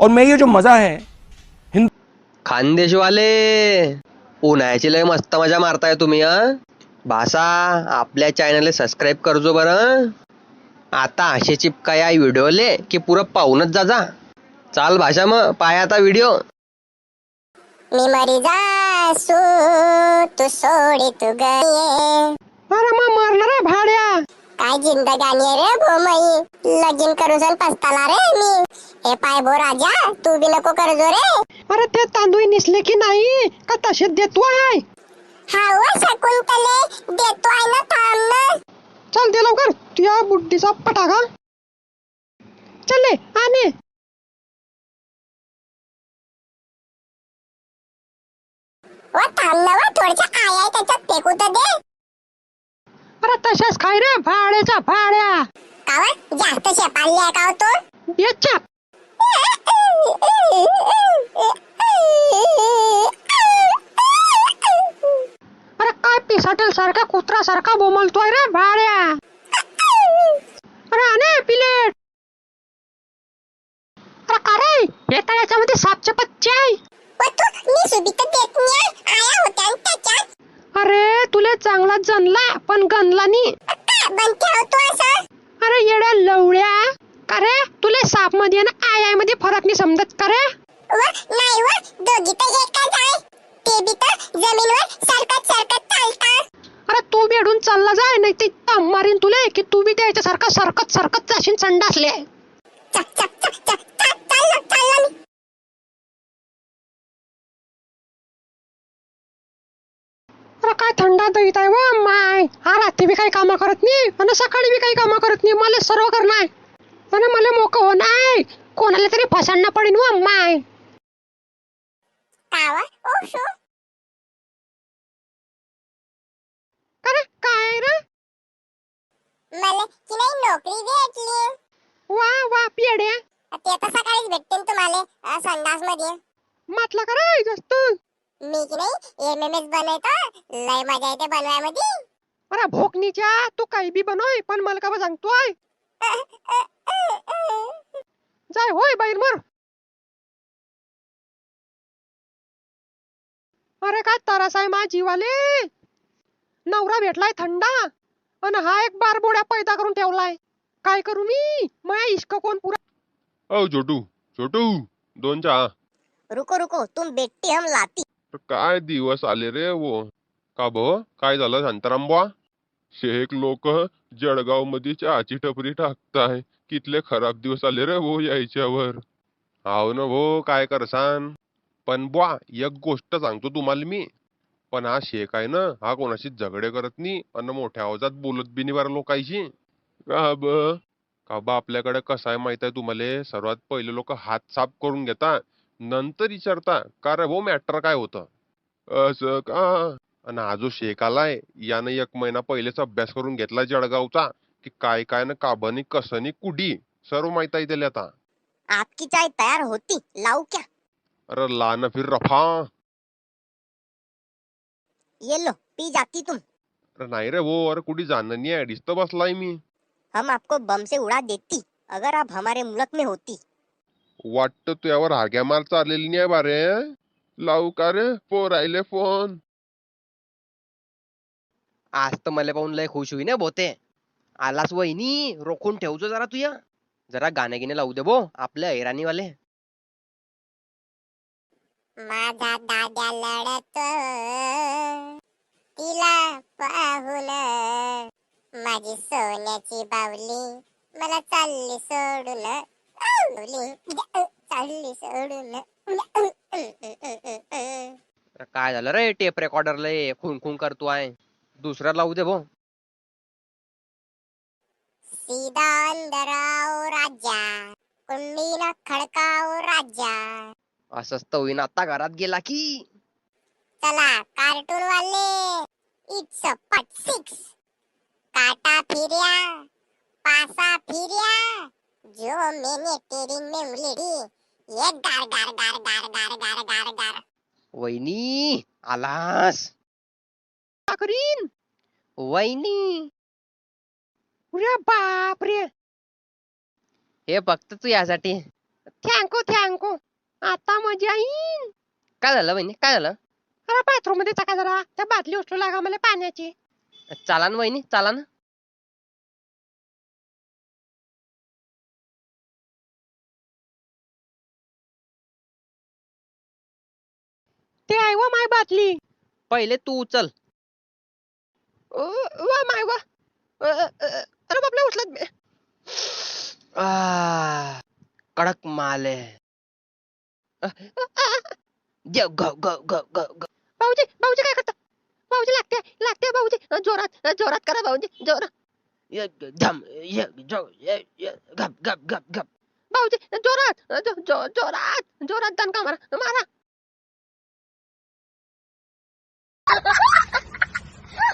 और मैं ये जो मज़ा है खानदेशवाले उन्हाळ्याची लय मस्त मजा मारताय तुम्ही हा? भासा आपल्या चॅनलला सबस्क्राईब करजो बरं आता असे चिपका या व्हिडिओले की पुरं पाहूनच जा जा. चाल भाषा मग पाय आता व्हिडिओ मी मरी जासू तू सोडी तू गये. अरे मग मारणार आहे भाड्या. काय जिंदगानी रे भोमई लगीन करूसन पस्ताला रे मी. हे पाय भो राजा तू बी नको करजो रे अरे ते तांदूळ निसले की नाही? का तसेच देतो आहे? हा व शकुंतले देतो आहे ना थांब. ना चल दे लवकर तुझ्या बुड्डीचा पटाका चल आणे व थांब ना व थोडच्या आय आहे त्याच्यात फेकू तर दे? अरे तशाच खाय रे भाड्याचा भाड्या. का व जास्त शेपाळली आहे का हो तू? याच्या अरे काय पिसाटेल सारखा कुत्रा सारखा बोमलतोय रे भाड्या. अरे आणे पिलेट. अरे का रे? हे तर याच्यामध्ये सापचे पच्चे आहे. अरे तुले चांगला जनला पण गणला नी हो अरे येड्या लवड्या. का रे? सापमध्ये ना आय आयमध्ये फरक नाही समजत का रे? व नाही व दोघी तर एकच आहे. ते बी तर जमीनवर सरकत सरकत चालतात. अरे तू बेडून चालला जाय नाही ते दम मारीन तुले की तू बी त्याच्यासारखा सरकत सरकत जाशील संडासले चक चक चक चक. चक चाललं चाललं मी. अरे काय थंडा दईत आहे व माय. हा रात्री बी काही कामं करत नाही आणि सकाळी बी काही कामं करत नाही मला सर्व करणार. आणि मला मोक हो नाही कोणाला तरी फसांना पडीन व माय का व? ओ शो. अरे काय रे? मला की नाही नोकरी भेटली. वा वा पेड्या ते आता सकाळीच भेटते न तुम्हाला संडासमध्ये मातला का रे जास्त मी की नाही एम एम एस बनवतो लय मजा येते बनवायमध्ये. अरे भोकनीच्या तू काही बी बनवय पण मला का सांगतोय? जाय होय बाहेर मर. अरे काय तरास आहे मा जीवाले नवरा भेटलाय थंडा अन हा एक बार बोड्या पैदा करून ठेवलाय. काय करू मी? माया इश्क कोण पुरा ओ छोटू छोटू दोन चहा. रुको रुको तुम बेटी हम लाती. तर काय दिवस आले रे वो? का भो? काय झालं शांताराम बुवा? शेख लोक जळगावमध्ये चहाची टपरी टाकताय. कितले खराब दिवस आले रे भो यायच्यावर. हाव ना भो काय करसान? पण बुवा एक गोष्ट सांगतो तुम्हाला मी. पण हा शेख आहे ना हा कोणाशी झगडे करत नाही आणि मोठ्या आवाजात बोलत बी नाही बरं लोकांशी. का ब? का बा आपल्याकडे कसं आहे माहीत आहे तुम्हाला? सर्वात पहिले लोक हात साफ करून घेता नंतर विचारता का रे भो मॅटर काय होतं? असं का? आणि हा जो शेख आलाय. यानं एक महिना पहिलेच अभ्यास करून घेतला जळगावचा की काय काय ना काबनी कसनी कुडी सर्व माहीत आहे त्याला आता. आपकी चाय तयार होती लाऊ क्या? अरे लान फिर रफा. ये लो पी जाती तुम. अरे नाही रे भाऊ अरे कुठे जाणं नाही आहे दिसत बसलाय मी. हम आपको बम से उड़ा देती अगर आप हमारे मुल्क में होती. वाटतं तू यावर हाग्या मार चाललेली नाही बारे लावू का रे पोर राहिले फोन. आज तर मला पाहून लय खुश होई ना बोते. आलास वहिनी रोखून ठेवजो जरा तुया. जरा गाणे गिने लावू दे भो आपल्या ऐराणीवाले माझा दाद्या लढत. तिला पाहून माझी सोन्याची बावली मला चालली सोडून. चालली सोडून. काय झालं रे टेप रेकॉर्डरला खून खून करतो आहे दुसरा लावू दे भो सीधा अंदर आओ राजा कुंडी न खडकाओ राजा. असंच तर होईन आता घरात गेला की. चला कार्टून वाले इट्स पट सिक्स काटा फिर्या पासा फिर्या जो मैंने तेरी में उलड़ी ये गार गार गार गार गार गार गार गार. वहिनी आलास. करीन वहिनी अरे बापरे हे फक्त तू यासाठी थँकू थँकू आता मजा येईन काय झालं वहिनी काय झालं अरे बाथरूममध्ये टाका जरा त्या बादली उचलू लागा मला पाण्याची चाला ना वहिनी चाला ना ते आहे व माय बादली पहिले तू उचल अ, वा माय वा अ, अ, अ, अरे बापले उचलत मी. कडक माल आहे अ, अ, अ, ग ग ग ग ग ग. भाऊजी भाऊजी काय करता भाऊजी लागते लागते भाऊजी जोरात जोरात करा भाऊजी जोरात धम गप गप गप गप भाऊजी जोरात जोरात जोरात दणका मारा मारा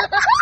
Ha ha ha!